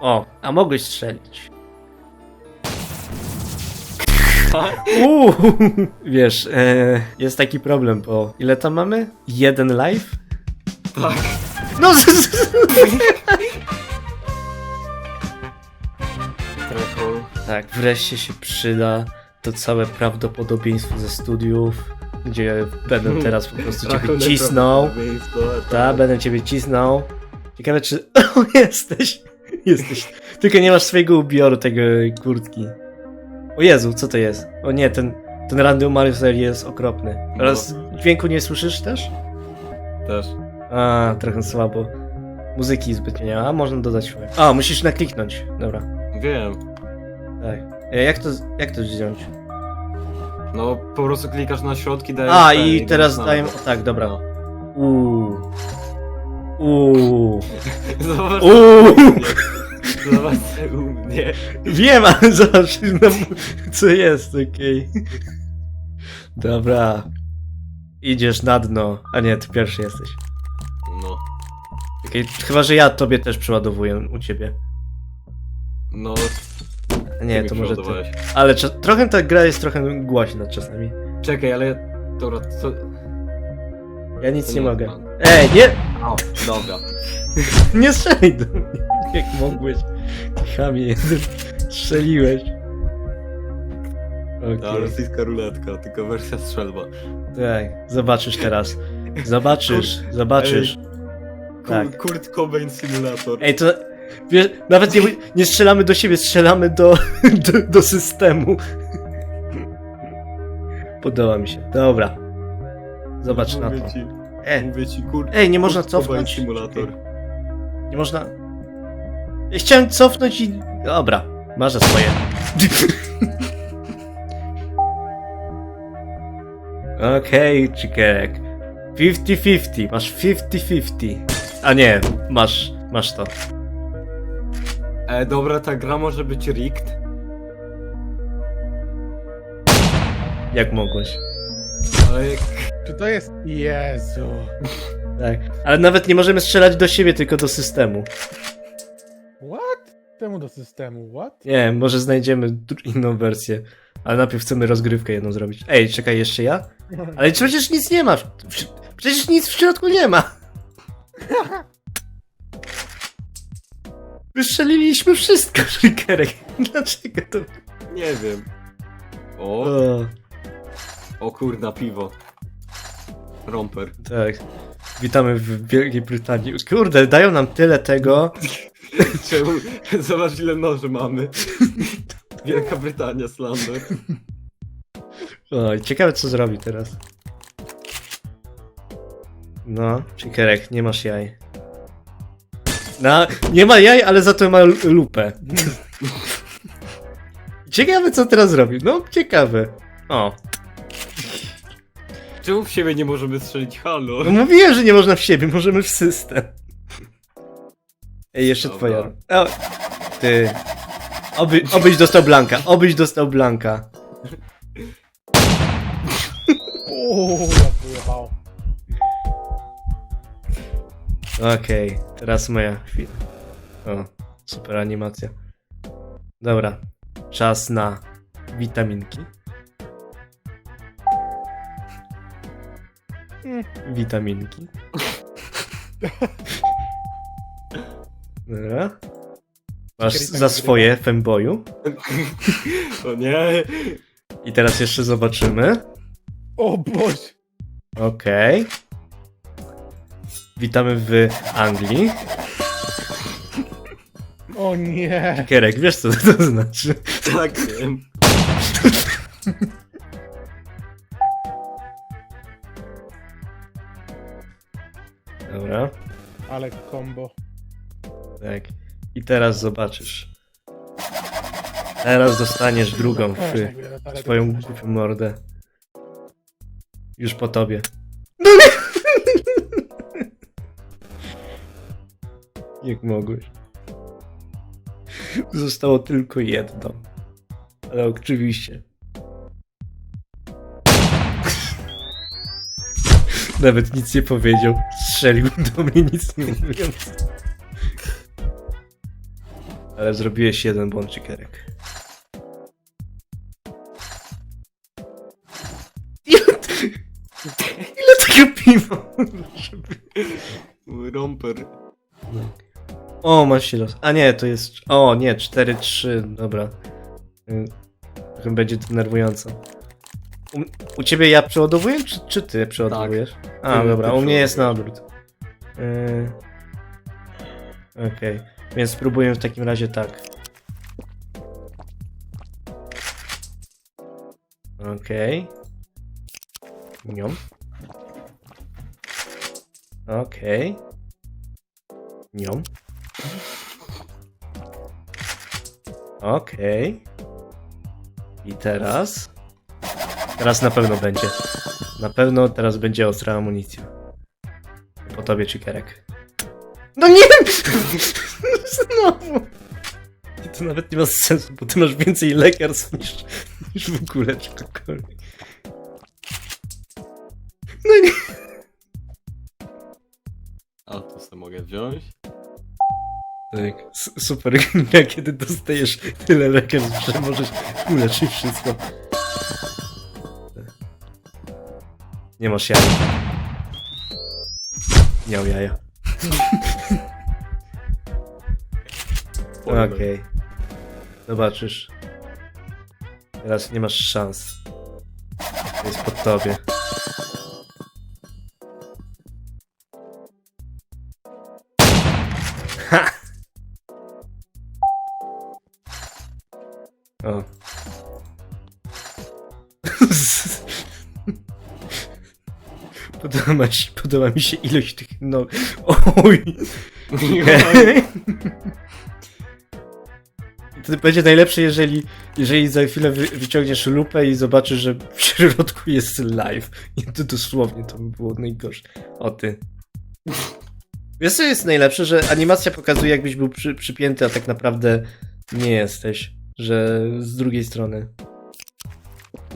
O, a mogłeś strzelić. Uuu, wiesz, e, jest taki problem, bo ile tam mamy? Jeden live? Tak. No, z, z, Trochę. tak, wreszcie się przyda to całe prawdopodobieństwo ze studiów, gdzie będę teraz po prostu ciebie cisnął. Tak, będę ciebie cisnął. Ciekawe czy... Jesteś! Jesteś. Tylko nie masz swojego ubioru, tego kurtki. O Jezu, co to jest? O nie, ten, ten Randy Mario jest okropny. Oraz dźwięku nie słyszysz też? Też. A, trochę słabo. Muzyki zbytnio nie ma, a można dodać. A, musisz nakliknąć. Dobra, Wiem. tak. E, Jak to, jak to wziąć? No po prostu klikasz na środki, dajesz A, ten i teraz. O, tak, dobra. No. Uuu. Uuu. Zobacz, Uuu. zobacz u mnie. Wiem, ale zobacz, no, co jest, okej. Dobra. Idziesz na dno. A nie, ty pierwszy jesteś. No. Okej, chyba, że ja tobie też przeładowuję u ciebie. No, A Nie, to może ty. przeładowałeś. Ale cza- trochę ta gra jest trochę głośna czasami. Czekaj, ale... Dobra, co... Ja nic nie mogę. plan. Ej, nie! O, dobra. Nie strzelaj do mnie. Jak mogłeś? Chamie jeden. Strzeliłeś. Ta rosyjska ruletka, tylko wersja strzelba. Tak, zobaczysz teraz. Zobaczysz, zobaczysz. Tak. Tak. Kurt Cobain Simulator. Ej, to wiesz, nawet nie, nie strzelamy do siebie, strzelamy do, do, do systemu. Podoba mi się. Dobra. Zobacz na mówię to. Ci, E, mówię ci, Kurt, ej, nie można cofnąć. Simulator. Nie można. Ja chciałem cofnąć i. Dobra, masz swoje. Okej, okay, Chikerek. 50-50, masz 50-50. A nie, masz, masz to. E, dobra, ta gra może być rigged. Jak mogłeś. Ale jak... Czy to jest... Jezu. Tak. Ale nawet nie możemy strzelać do siebie, tylko do systemu. What? Temu do systemu, what? Nie może znajdziemy dru- inną wersję. Ale najpierw chcemy rozgrywkę jedną zrobić. Ej, czekaj, jeszcze ja? Ale przecież nic nie ma. w- w- Przecież nic w środku nie ma. Wystrzeliliśmy wszystko, Szykerek. Dlaczego to... Nie wiem. O, O, o kurna, piwo. Romper. tak. Witamy w Wielkiej Brytanii. Kurde, dają nam tyle tego. Czemu? Zobacz ile noży mamy. Wielka Brytania, Slander. O, ciekawe co zrobi teraz. No, Szykerek, nie masz jaj. No, nie ma jaj, ale za to ma l- lupę. Ciekawe co teraz zrobi. No, ciekawe. O, Czemu w siebie nie możemy strzelić halo? no mówiłem, że nie można w siebie, możemy w system. Ej, jeszcze Dobra. twoja. O, ty. Oby, obyś dostał Blanka, obyś dostał Blanka. Uuu, jak wyjechał. Okej, teraz moja chwila. O, super animacja. Dobra, czas na witaminki. Witaminki. Dobra. Masz Kiedy tak za nagrywa? swoje femboju. O nie! I teraz jeszcze zobaczymy. O Boże. Okej. Witamy w Anglii. O nie. Kierek, wiesz co to znaczy? Tak wiem. Dobra. Ale combo. Tak. I teraz zobaczysz. Teraz dostaniesz drugą w twoją głupią mordę. Już po tobie. No nie! Jak mogłeś. Zostało tylko jedno. Ale oczywiście. Nawet nic nie powiedział. Strzelił do mnie nic nie mówiąc. Ale zrobiłeś jeden błąd, Chikerek. Ile, tego piwa? Mój romper. O, masz silos. A nie, to jest. O, nie, 4-3, dobra. Y, Trochę będzie denerwująco. U, u ciebie ja przeładowuję, czy, czy ty przeładowujesz? A, Ty- dobra, ty u mnie jest na odwrót. Y, Okej, więc spróbuję w takim razie tak. Okej. Niom. Okej. Niom. Okej. I teraz? Teraz na pewno będzie. Na pewno teraz będzie ostra amunicja. Po tobie, Chikerek. No nie! Znowu! I to nawet nie ma sensu, bo ty masz więcej lekarstw niż, niż w ogóle czegokolwiek. No nie! A to sobie mogę wziąć? Tak, s- super gra, kiedy dostajesz tyle lekarstw, że możesz uleczyć wszystko. Nie masz jaja. Miał jaja. Okej. Zobaczysz. Teraz nie masz szans. To jest pod tobie. Podoba mi, się, podoba mi się ilość tych no. Oj! To będzie najlepsze, jeżeli, jeżeli za chwilę wy, wyciągniesz lupę i zobaczysz, że w środku jest live. I to dosłownie to by było najgorsze. O ty. Wiesz co jest najlepsze, że animacja pokazuje jakbyś był przy, przypięty, a tak naprawdę nie jesteś. Że z drugiej strony.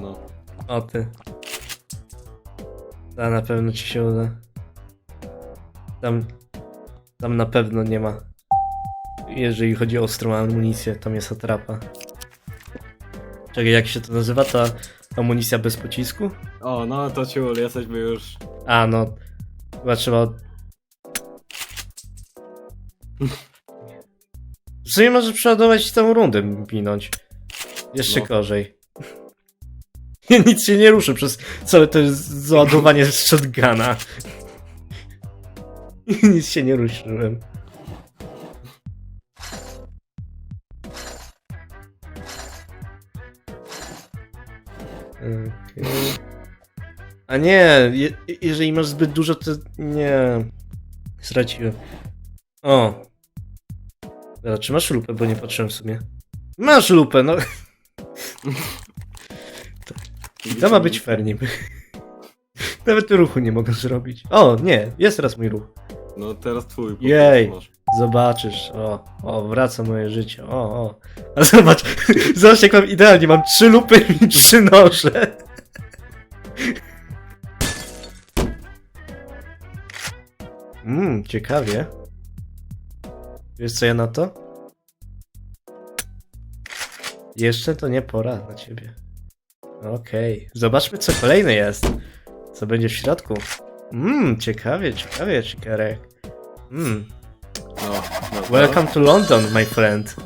No. O ty. A na pewno ci się uda. Tam. Tam na pewno nie ma. Jeżeli chodzi o ostrą amunicję, tam jest atrapa. Czekaj, jak się to nazywa? Ta amunicja bez pocisku? O, no to ciul, jesteśmy już... A, no. Chyba trzeba. od- W sumie możesz przeładować całą rundę, pinąć. Jeszcze No. gorzej. Nic się nie ruszy przez całe to załadowanie z shotguna. Nic się nie ruszyłem. Okej. A nie, je, jeżeli masz zbyt dużo, to nie. Straciłem. O. Dobra, czy masz lupę, bo nie patrzyłem w sumie. Masz lupę, no. I to ma być fair niby. Nawet ruchu nie mogę zrobić. O, nie, jest teraz mój ruch. No teraz twój. po Jej. masz. Zobaczysz, o, o, wraca moje życie, o, o. A zobacz, zobacz jak mam idealnie, mam trzy lupy i trzy noże. Mmm, ciekawie. Wiesz co ja na to? Jeszcze to nie pora na ciebie. Okej, zobaczmy co kolejne jest. Co będzie w środku. Mmm, ciekawie, ciekawie, cikarek. Mmm, No, no. Welcome to London, my friend.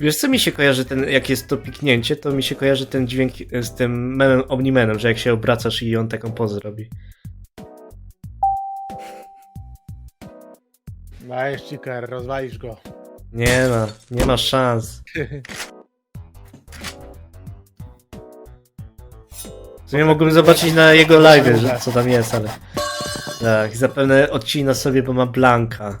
Wiesz co mi się kojarzy ten, jak jest to piknięcie, to mi się kojarzy ten dźwięk z tym memem Omnimenem, że jak się obracasz i on taką pozę robi. Dajesz ciker, rozwalisz go. Nie ma, nie ma szans. W sumie mogłem zobaczyć na jego live, że co tam jest, ale... Tak, zapewne odcina sobie, bo ma Blanka.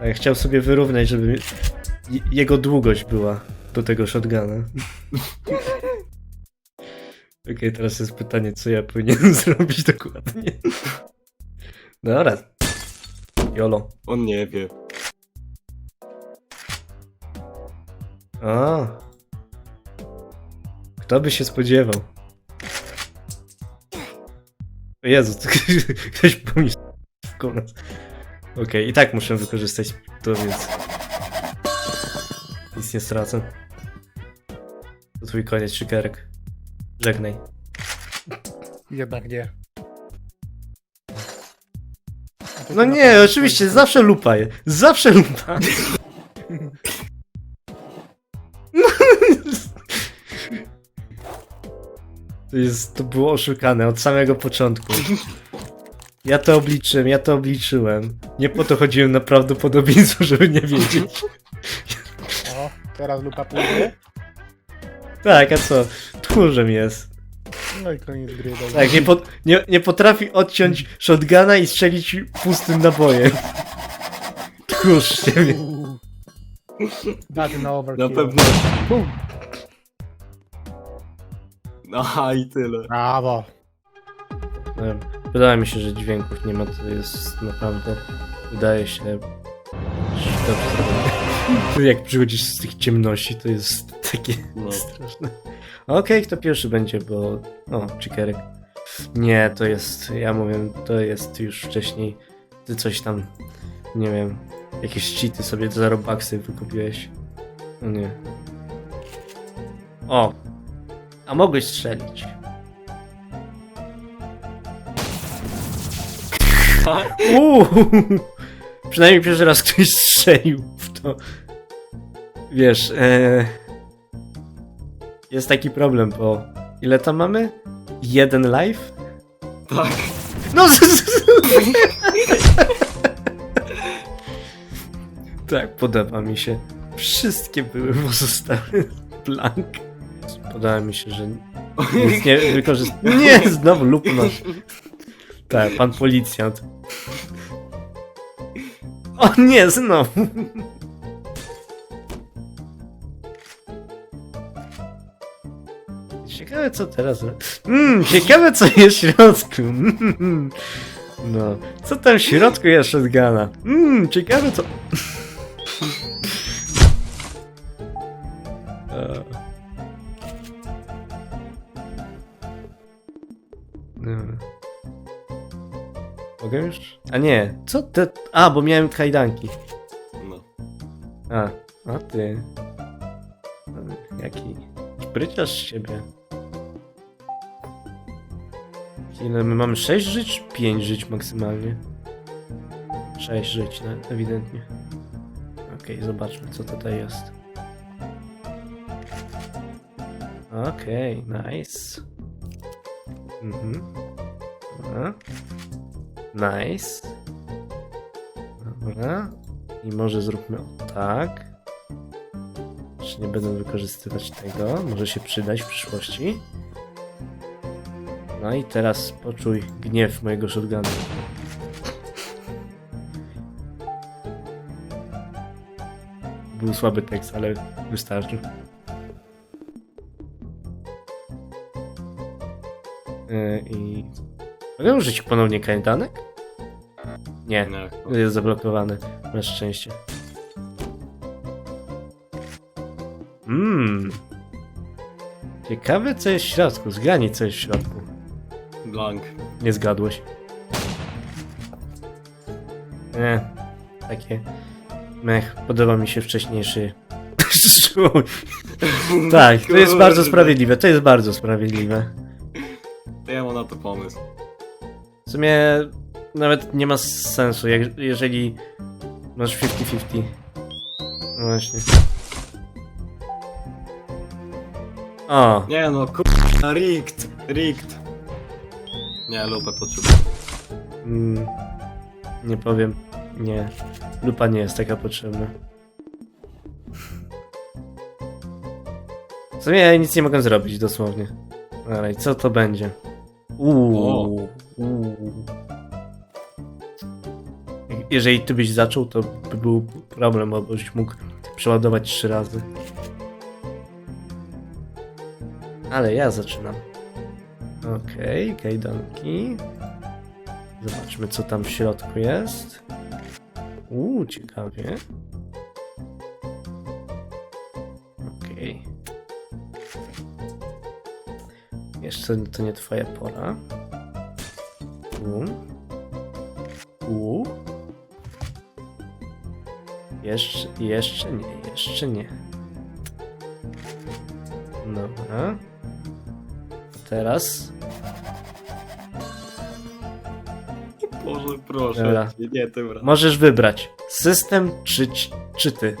Tak, chciał sobie wyrównać, żeby je- jego długość była do tego shotguna. Okej, teraz jest pytanie, co ja powinienem zrobić dokładnie. Dobra. Jolo. On nie wie. A. Kto by się spodziewał? O Jezu, to ktoś nas. Okej, i tak muszę wykorzystać to, więc... Nic nie stracę. To twój koniec, szykerek. Żegnaj. Jednak nie. No nie, oczywiście, zawsze lupa jest. Zawsze lupa. To jest, to było oszukane od samego początku. Ja to obliczyłem, ja to obliczyłem. Nie po to chodziłem na prawdopodobieństwo, żeby nie wiedzieć. O, teraz lupa pójdzie. Tak, a co? Tchórzem jest. No i koniec gry. dobra. Tak, nie, pot, nie, nie potrafi odciąć shotguna i strzelić pustym nabojem. Tchórz z ciebie. Na overkill. Na pewno. Bum. Aha, i tyle. Brawo. Wydaje mi się, że dźwięków nie ma, to jest naprawdę, wydaje się, dobrze zrobione. Jak przychodzisz z tych ciemności, to jest takie No. straszne. Okej, kto pierwszy będzie, bo... O, Chikerek. Nie, to jest, ja mówię, to jest już wcześniej, ty coś tam, nie wiem, jakieś cheaty sobie za Robuxy wykupiłeś. No nie. O! A mogłeś strzelić. Uuu, przynajmniej pierwszy raz ktoś strzelił w to. Wiesz, e, jest taki problem, bo ile tam mamy? Jeden live? Tak. No, z- z- z- tak, podoba mi się. Wszystkie były pozostałe blank. Podoba mi się, że nic nie wykorzystał. Nie, znowu lub masz. Tak, pan policjant. O nie, znowu. Ciekawe co teraz. Mmm, ciekawe co jest w środku. Mm, No, co tam w środku jest shotguna? Mmm, ciekawe co. E. Dobra. Mogę już? A nie, co te... A, bo miałem kajdanki. No. A, a ty. Jaki spryciarz z siebie. Ile my mamy? 6 żyć? 5 żyć maksymalnie. 6 żyć, no, ewidentnie. Okej, zobaczmy co tutaj jest. Okej, nice. Mhm. Dobra. Nice. Dobra. I może zróbmy tak. Czy nie będę wykorzystywać tego? Może się przydać w przyszłości. No i teraz poczuj gniew mojego shotguna. Był słaby tekst, ale wystarczył. Yy, I... Mogę użyć ponownie kajdanek? Nie. Nie. Jest zablokowany. Na szczęście. Mmm. Ciekawe co jest w środku. Zgadnij co jest w środku. Blank. Nie zgadłeś. Nie. Takie. Mech, podoba mi się wcześniejszy. Szczuj. tak, to jest bardzo sprawiedliwe. To jest bardzo sprawiedliwe. To ja mam na to pomysł. W sumie nawet nie ma sensu, jak, jeżeli masz 50-50. No właśnie. O, Nie no, kurwa, rigged. Rigged. Nie, lupę potrzebuję. mm, nie powiem. Nie. Lupa nie jest taka potrzebna. W sumie ja nic nie mogę zrobić, dosłownie. Ale co to będzie? Uuu. Uuu. Jeżeli ty byś zaczął, to by był problem, bo byś mógł przeładować trzy razy. Ale ja zaczynam. Okej, okay, kajdanki. Zobaczmy, co tam w środku jest. Uuu, ciekawie. Okej. Jeszcze to nie twoja pora. Tu. Tu. Jeszcze, jeszcze nie, jeszcze nie. Dobra. Teraz. Boże, proszę. Dobra. Nie, nie tym razem. Możesz wybrać system czy, czy ty.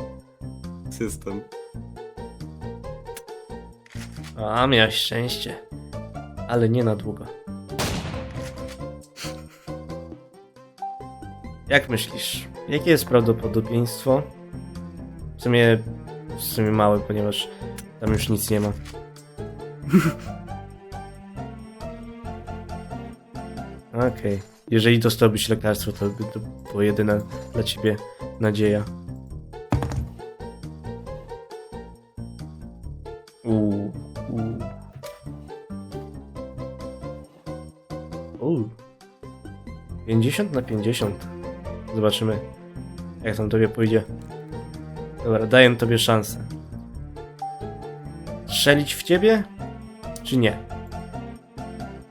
System. A, miałeś szczęście. Ale nie na długo. Jak myślisz? Jakie jest prawdopodobieństwo? W sumie, w sumie małe, ponieważ tam już nic nie ma. Okej. Jeżeli dostałbyś lekarstwo, to by to była jedyna dla ciebie nadzieja. Uuu. Uuu. 50 na 50. Zobaczymy, jak tam tobie pójdzie. Dobra, daję tobie szansę. Strzelić w ciebie? Czy nie?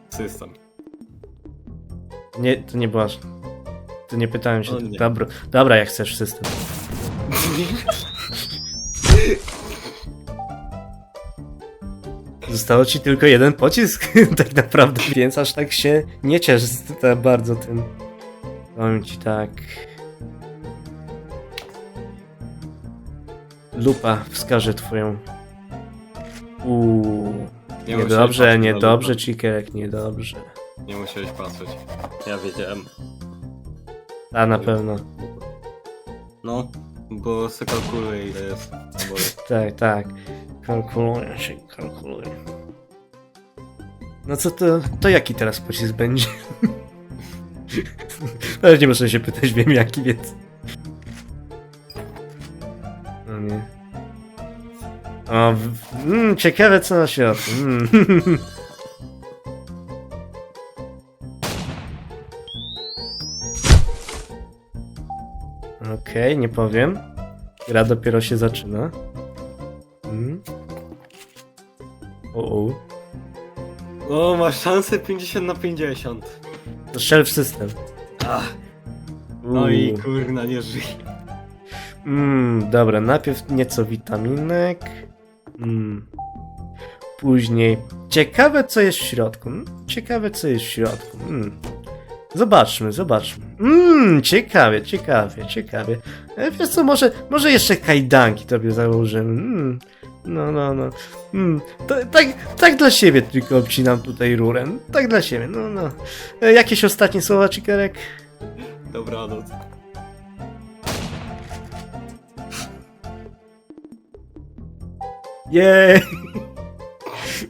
System. Nie, to nie była. To nie pytałem się. O nie. Dobra, dobra, jak chcesz system. Zostało ci tylko jeden pocisk, tak naprawdę, więc aż tak się nie ciesz za bardzo tym. Powiem ci tak. Lupa wskaże twoją. Uuu. Nie Niedobrze, musiałeś patrzeć na niedobrze, lupę. Cikerek, niedobrze. Nie musiałeś patrzeć. Ja wiedziałem. A na pewno. No, bo se kalkuluję ile jest. Tak, tak. Kalkuluję się, kalkuluję. No co to, to jaki teraz pocisk będzie? Ale nie muszę się pytać, wiem jaki, więc... No nie. O, w, mm, ciekawe co na środku. Mm. Okej, nie powiem. Gra dopiero się zaczyna. Mm. O, o. O, masz szansę 50 na 50. To w system. Ach, no i kurna, nie żyj. Mm, dobra, najpierw nieco witaminek. Mm. Później. Ciekawe, co jest w środku. Mm, Ciekawe, co jest w środku. Mm. Zobaczmy, zobaczmy. Mmm, ciekawie, ciekawie, ciekawie. E, wiesz co, może, może jeszcze kajdanki tobie założymy. Mm. No, no, no. Mm. To, tak, tak dla siebie tylko obcinam tutaj rurę. Tak dla siebie, no, no. E, jakieś ostatnie słowa, Cikerek? Dobranoc. Jej!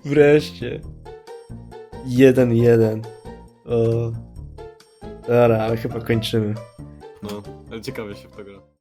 Wreszcie. Jeden, jeden. O. Dobra, ale chyba kończymy. No, ale ciekawe się w to gra.